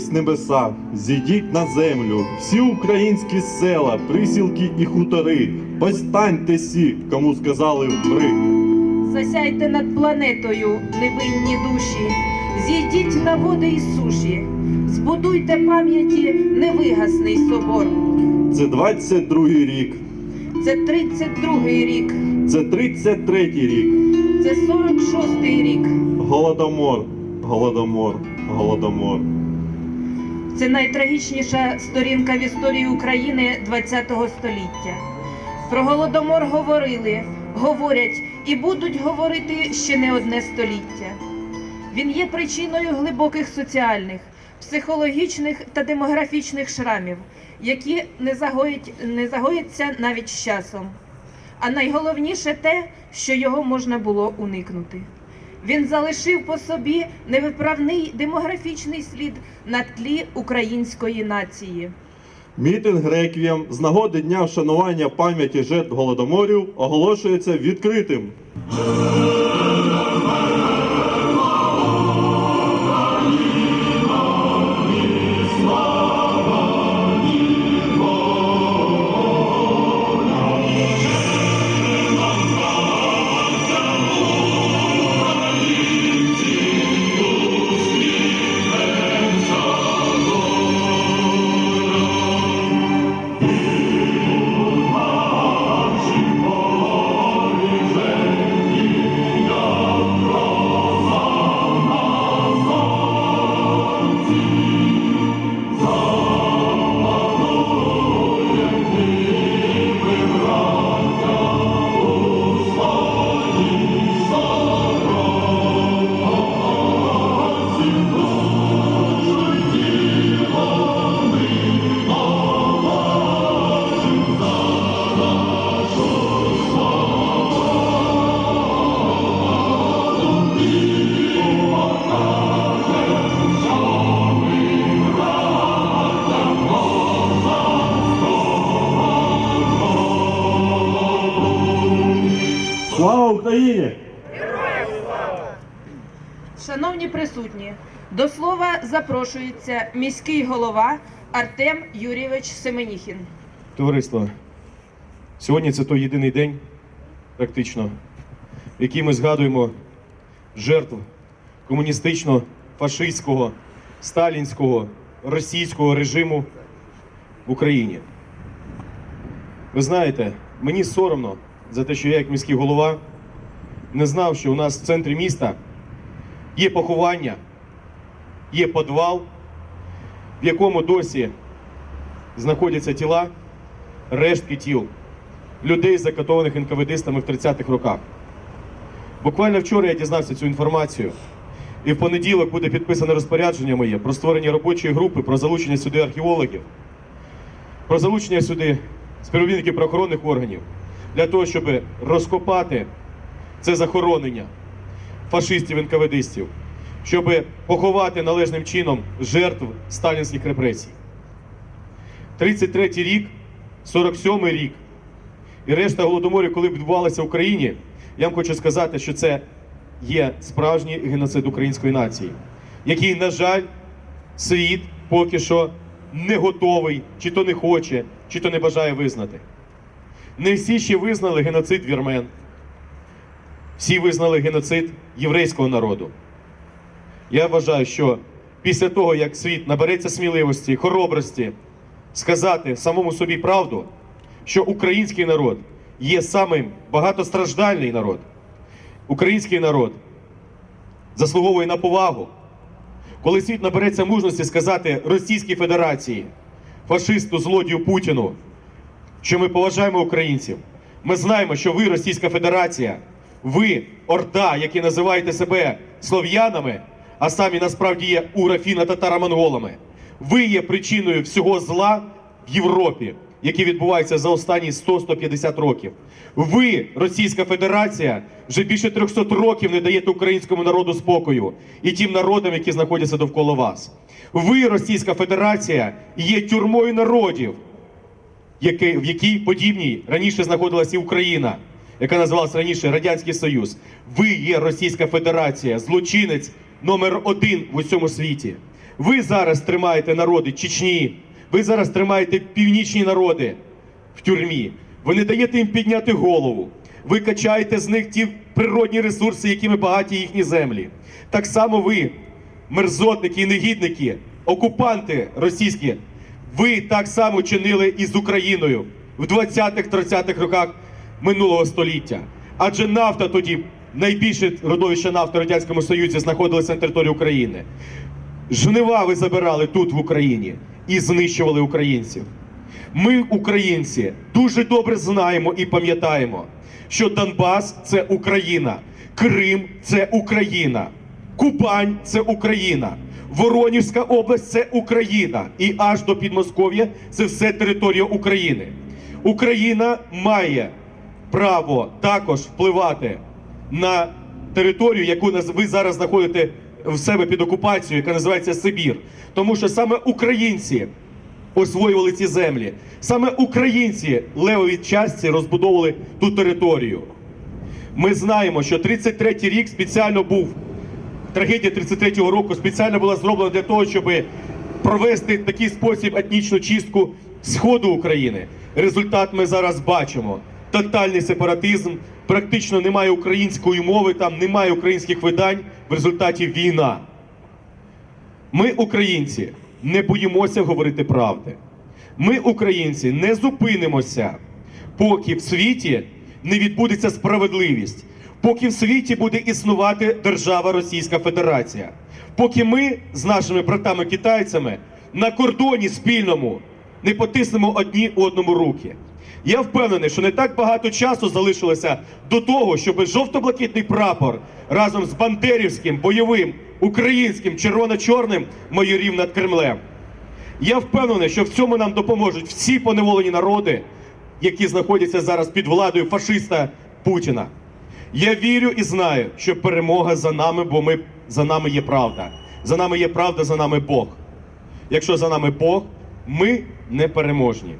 Піднімітесь небеса, зійдіть на землю, всі українські села, присілки і хутори. Постаньте сі, кому сказали вмри. Засяйте над планетою невинні душі, зійдіть на води і суші, збудуйте пам'яті невигасний собор. Це 22-й рік, Це 32-й рік, це 33-й рік. це 46-й рік. Голодомор, голодомор, голодомор. Це найтрагічніша сторінка в історії України ХХ століття. Про голодомор говорили, говорять і будуть говорити ще не одне століття. Він є причиною глибоких соціальних, психологічних та демографічних шрамів, які не, загоїть, не загоїться навіть з часом. А найголовніше те, що його можна було уникнути. Він залишив по собі невиправний демографічний слід на тлі української нації. Мітинг реквієм з нагоди дня вшанування пам'яті жертв голодоморів оголошується відкритим. Україні! Шановні присутні, до слова запрошується міський голова Артем Юрійович Семеніхін. Товариство, сьогодні це той єдиний день, практично, в який ми згадуємо жертв комуністичного, фашистського, сталінського, російського режиму в Україні. Ви знаєте, мені соромно за те, що я, як міський голова, не знав, що у нас в центрі міста є поховання, є підвал, в якому досі знаходяться тіла рештки тіл людей, закатованих НКВДистами в 30-х роках. Буквально вчора я дізнався цю інформацію, і в понеділок буде підписане розпорядження моє про створення робочої групи, про залучення сюди археологів, про залучення сюди співробітників правоохоронних органів для того, щоб розкопати це захоронення фашистів НКВДистів, щоб поховати належним чином жертв сталінських репресій. 33-й рік, 47-й рік і решта голодоморів, коли відбувалися в Україні, я вам хочу сказати, що це є справжній геноцид української нації, який, на жаль, світ поки що не готовий, чи то не хоче, чи то не бажає визнати. Не всі ще визнали геноцид вірмен. Всі визнали геноцид єврейського народу. Я вважаю, що після того, як світ набереться сміливості, хоробрості, сказати самому собі правду, що український народ є самим багатостраждальний народ. Український народ заслуговує на повагу. Коли світ набереться мужності сказати Російській Федерації, фашисту, злодію Путіну, що ми поважаємо українців, ми знаємо, що ви, Російська Федерація, ви орда, які називаєте себе слов'янами, а самі насправді є урафіна татаро-монголами. Ви є причиною всього зла в Європі, яке відбувається за останні 100-150 років. Ви, Російська Федерація, вже більше 300 років не даєте українському народу спокою і тим народам, які знаходяться довкола вас. Ви, Російська Федерація, є тюрмою народів, в якій подібній раніше знаходилася і Україна, яка називалася раніше Радянський Союз. Ви є Російська Федерація, злочинець номер один в усьому світі. Ви зараз тримаєте народи Чечні, ви зараз тримаєте північні народи в тюрмі. Ви не даєте їм підняти голову. Ви качаєте з них ті природні ресурси, якими багаті їхні землі. Так само ви, мерзотники і негідники, окупанти російські, ви так само чинили і з Україною в 20-30-х роках минулого століття. Адже нафта тоді, найбільше родовище нафти в Радянському Союзі, знаходилося на території України. Жнива ви забирали тут в Україні і знищували українців. Ми, українці, дуже добре знаємо і пам'ятаємо, що Донбас це Україна, Крим це Україна, Кубань це Україна, Воронівська область це Україна, і аж до Підмосков'я це все територія України. Україна має право також впливати на територію, яку ви зараз знаходите в себе під окупацією, яка називається Сибір. Тому що саме українці освоювали ці землі. Саме українці левові частці розбудовували ту територію. Ми знаємо, що 33-й рік спеціально був, трагедія 33-го року спеціально була зроблена для того, щоб провести такий спосіб етнічну чистку сходу України. Результат ми зараз бачимо. Тотальний сепаратизм, практично немає української мови, там немає українських видань. В результаті війна. Ми, українці, не боїмося говорити правди. Ми, українці, не зупинимося, поки в світі не відбудеться справедливість, поки в світі буде існувати держава Російська Федерація, поки ми з нашими братами-китайцями на кордоні спільному не потиснемо одні одному руки. Я впевнений, що не так багато часу залишилося до того, щоб жовто-блакитний прапор разом з бандерівським, бойовим, українським, червоно-чорним майорів над Кремлем. Я впевнений, що в цьому нам допоможуть всі поневолені народи, які знаходяться зараз під владою фашиста Путіна. Я вірю і знаю, що перемога за нами, бо ми за нами є правда. За нами є правда, за нами Бог. Якщо за нами Бог, ми непереможні.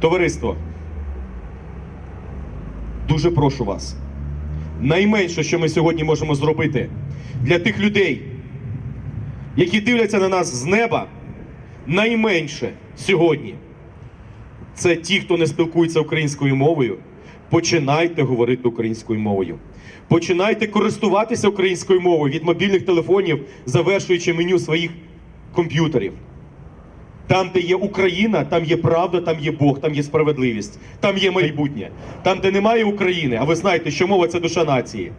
Товариство, дуже прошу вас. Найменше, що ми сьогодні можемо зробити для тих людей, які дивляться на нас з неба, найменше сьогодні. Це ті, хто не спілкується українською мовою. Починайте говорити українською мовою. Починайте користуватися українською мовою від мобільних телефонів, завершуючи меню своїх комп'ютерів. Там, де є Україна, там є правда, там є Бог, там є справедливість, там є майбутнє. Там, де немає України, а ви знаєте, що мова це душа нації.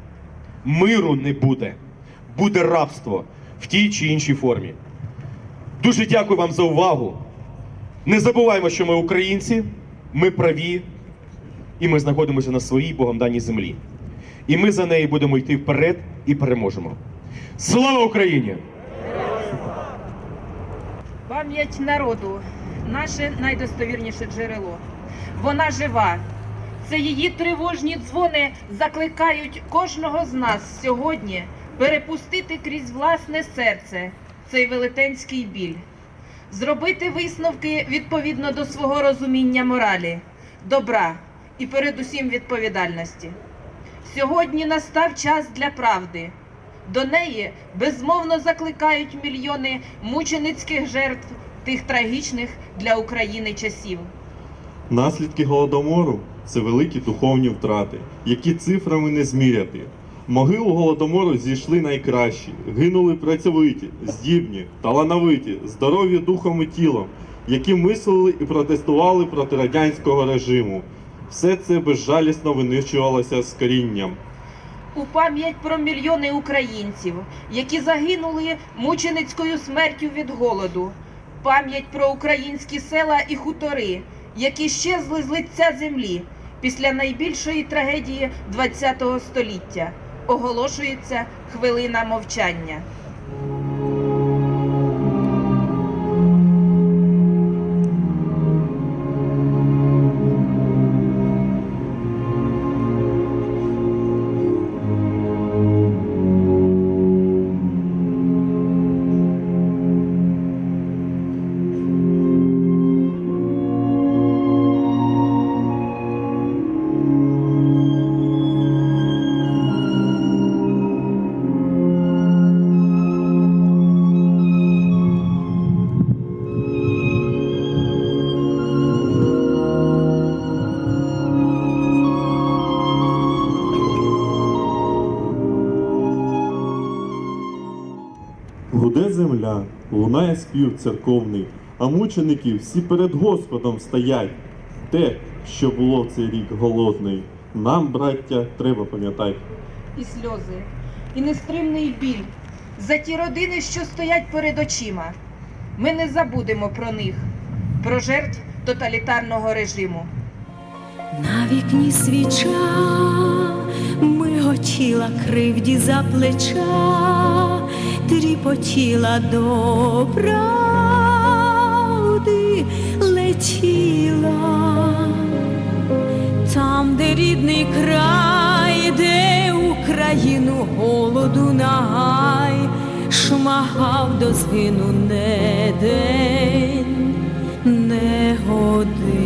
Миру не буде. Буде рабство в тій чи іншій формі. Дуже дякую вам за увагу. Не забуваємо, що ми українці, ми праві, і ми знаходимося на своїй Богом даній землі. І ми за неї будемо йти вперед і переможемо. Слава Україні! Пам'ять народу наше найдостовірніше джерело. Вона жива. Це її тривожні дзвони закликають кожного з нас сьогодні перепустити крізь власне серце цей велетенський біль, зробити висновки відповідно до свого розуміння моралі, добра і передусім відповідальності. Сьогодні настав час для правди. До неї безмовно закликають мільйони мученицьких жертв тих трагічних для України часів. Наслідки голодомору це великі духовні втрати, які цифрами не зміряти. Могилу голодомору зійшли найкращі, гинули працьовиті, здібні, талановиті, здорові духом і тілом, які мислили і протестували проти радянського режиму. Все це безжалісно винищувалося з корінням. У пам'ять про мільйони українців, які загинули мученицькою смертю від голоду, пам'ять про українські села і хутори, які щезли з лиця землі після найбільшої трагедії ХХ століття. Оголошується хвилина мовчання. Спів церковний, а мученики всі перед Господом стоять. Те, що було в цей рік голодний, нам, браття, треба пам'ятати. І сльози, і нестримний біль за ті родини, що стоять перед очима. Ми не забудемо про них, про жертв тоталітарного режиму. На вікні свіча миготіла кривді за плеча, тріпотіла до правди летіла. Там, де рідний край, де Україну голоду нагай, шмагав до згину не день, не годину.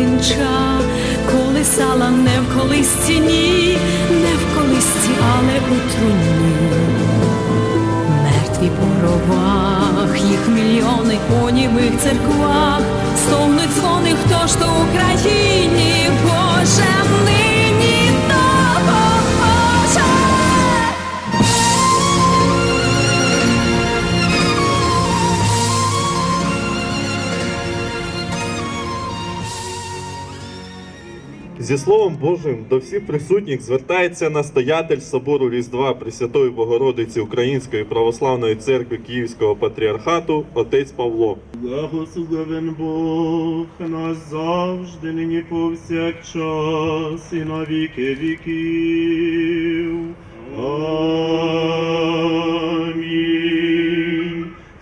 дитинча, колисала не в колисці, ні, не в колисці, але у труні. Мертві по ровах, їх мільйони у німих церквах, стогнуть дзвони, хто ж то Україні, Боже, нині Зі Словом Божим до всіх присутніх звертається настоятель собору Різдва Пресвятої Богородиці Української православної церкви Київського патріархату отець Павло. Благословен Бог назавжди, нині повсякчас і на віки віків. Амінь.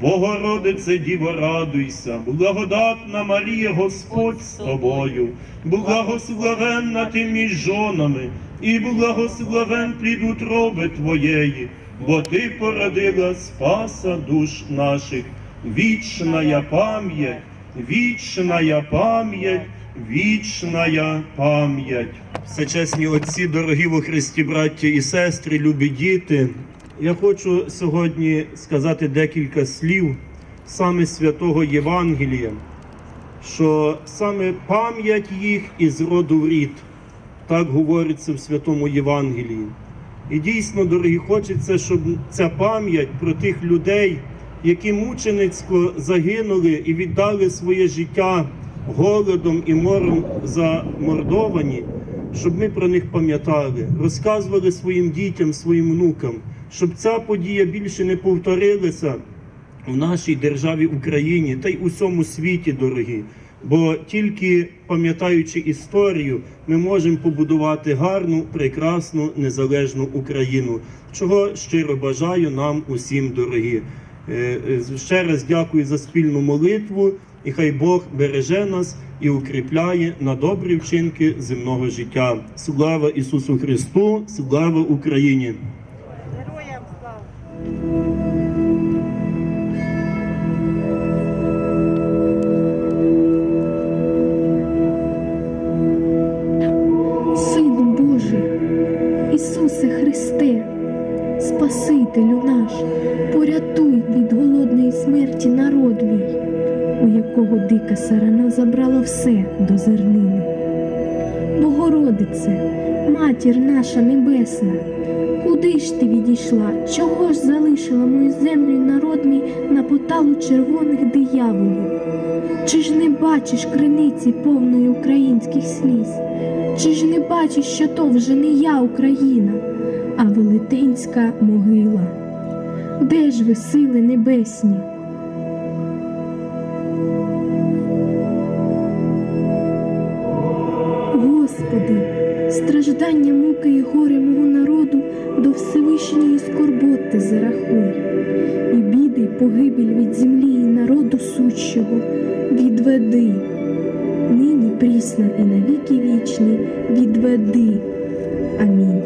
Богородице Діво, радуйся, благодатна Марія, Господь з тобою, благословенна ти між жонами, і благословен плід утроби твоєї, бо ти породила Спаса душ наших, вічная пам'ять, вічная пам'ять, вічная пам'ять. Всечесні отці, дорогі во Христі, браття і сестри, любі діти. Я хочу сьогодні сказати декілька слів саме святого Євангелія, що саме пам'ять їх із роду в рід, так говориться в святому Євангелії. І дійсно, дорогі, хочеться, щоб ця пам'ять про тих людей, які мученицько загинули і віддали своє життя голодом і мором замордовані, щоб ми про них пам'ятали, розказували своїм дітям, своїм внукам, щоб ця подія більше не повторилася в нашій державі Україні та й у всьому світі, дорогі. Бо тільки пам'ятаючи історію, ми можемо побудувати гарну, прекрасну, незалежну Україну, чого щиро бажаю нам усім, дорогі. Е, е, Ще раз дякую за спільну молитву, і хай Бог береже нас і укріпляє на добрі вчинки земного життя. Слава Ісусу Христу! Слава Україні! Ісусе Христе, Спасителю наш, порятуй від голодної смерті народ мій, у якого дика сарана забрала все до зернини. Богородице, матір наша небесна, куди ж ти відійшла? Чого ж залишила мою землю і народ мій на поталу червоних дияволів? Чи ж не бачиш криниці повної українських сліз? Чи ж не бачиш, що то вже не я Україна, а велетенська могила? Де ж ви, сили небесні? Господи, страждання, муки і горе мого народу до Всевишньої скорботи зарахуй, і біди, й погибель від землі і народу сущого відведи нині прісно і навіки вічні відведи. Амінь.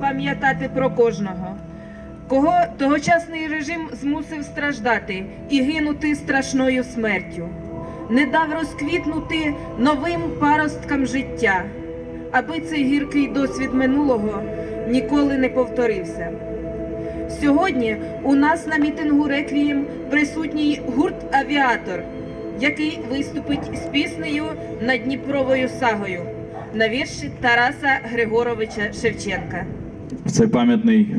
пам'ятати про кожного, кого тогочасний режим змусив страждати і гинути страшною смертю, не дав розквітнути новим паросткам життя, аби цей гіркий досвід минулого ніколи не повторився. Сьогодні у нас на мітингу Реквієм присутній гурт Авіатор, який виступить з піснею над Дніпровою сагою на вірші Тараса Григоровича Шевченка. в цей пам'ятний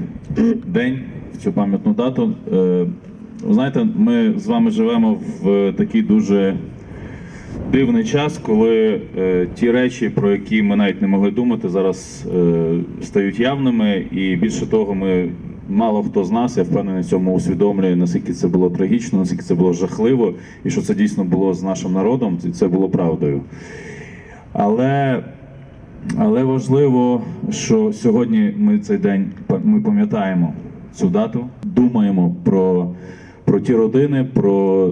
день, в цю пам'ятну дату. Е, ви знаєте, ми з вами живемо в такий дуже дивний час, коли е, ті речі, про які ми навіть не могли думати, зараз е, стають явними. І більше того, ми мало хто з нас, я впевнений, цьому усвідомлює, наскільки це було трагічно, наскільки це було жахливо, і що це дійсно було з нашим народом, і це було правдою. Але але важливо, що сьогодні ми цей день ми пам'ятаємо цю дату, думаємо про, про ті родини, про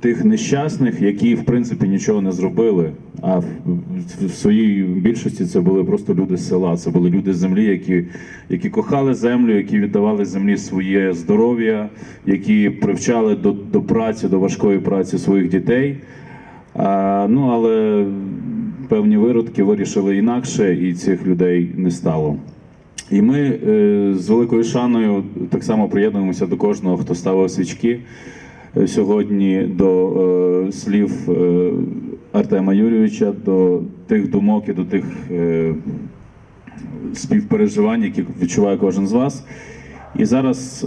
тих нещасних, які в принципі нічого не зробили. А в, в, в своїй більшості це були просто люди з села, це були люди землі, які, які кохали землю, які віддавали землі своє здоров'я, які привчали до, до праці, до важкої праці своїх дітей. А, ну але певні виродки вирішили інакше, і цих людей не стало. І ми е, з великою шаною так само приєднуємося до кожного, хто ставив свічки е, сьогодні до е, слів Артема Юрійовича, до тих думок і до тих співпереживань, які відчуває кожен з вас. І зараз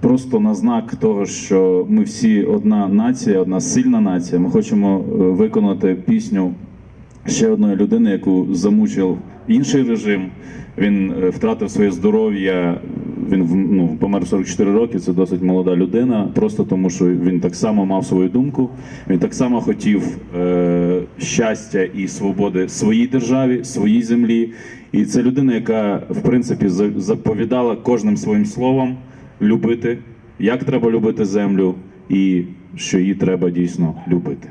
просто на знак того, що ми всі одна нація, одна сильна нація. Ми хочемо е, виконати пісню ще одної людини, яку замучив інший режим. Він е, втратив своє здоров'я. Він ну, помер в 44 роки. Це досить молода людина. Просто тому, що він так само мав свою думку. Він так само хотів е, щастя і свободи своїй державі, своїй землі. І це людина, яка в принципі за- заповідала кожним своїм словом любити, як треба любити землю, і що її треба дійсно любити.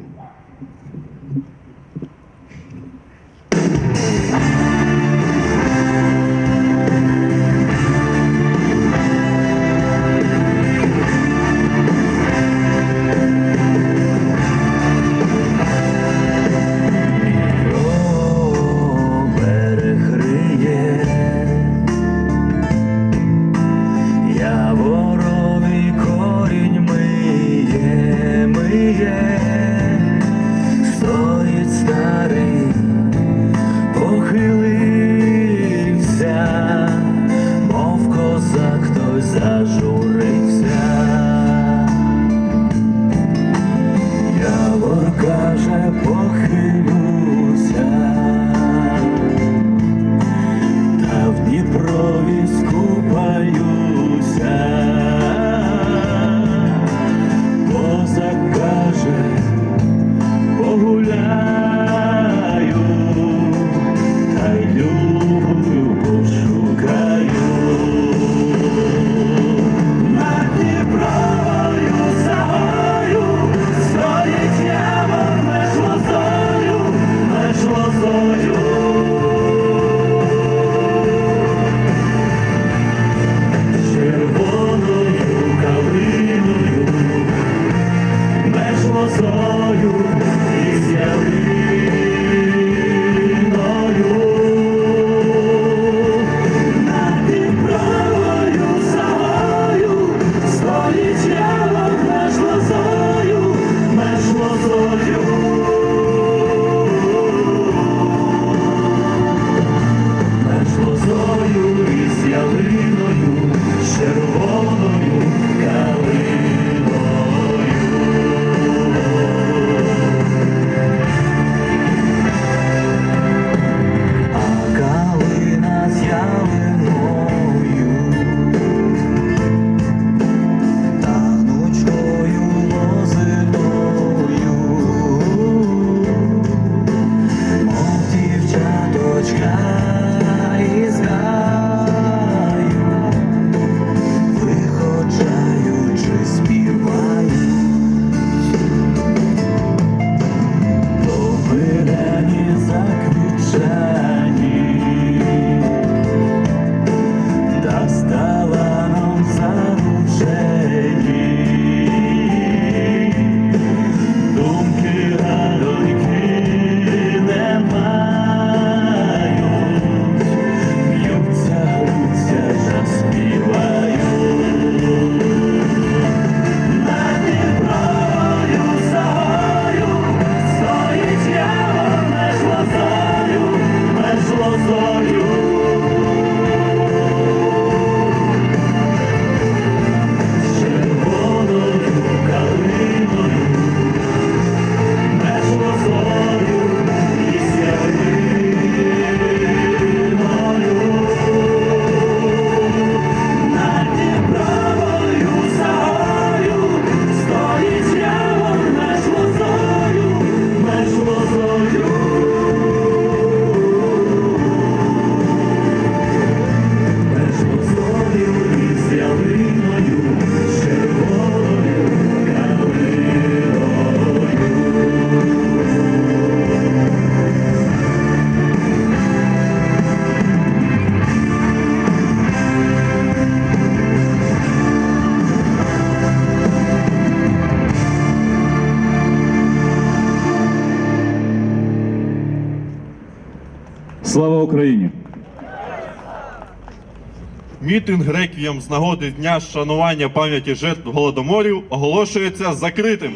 Мітинг реквієм з нагоди дня шанування пам'яті жертв голодоморів оголошується закритим.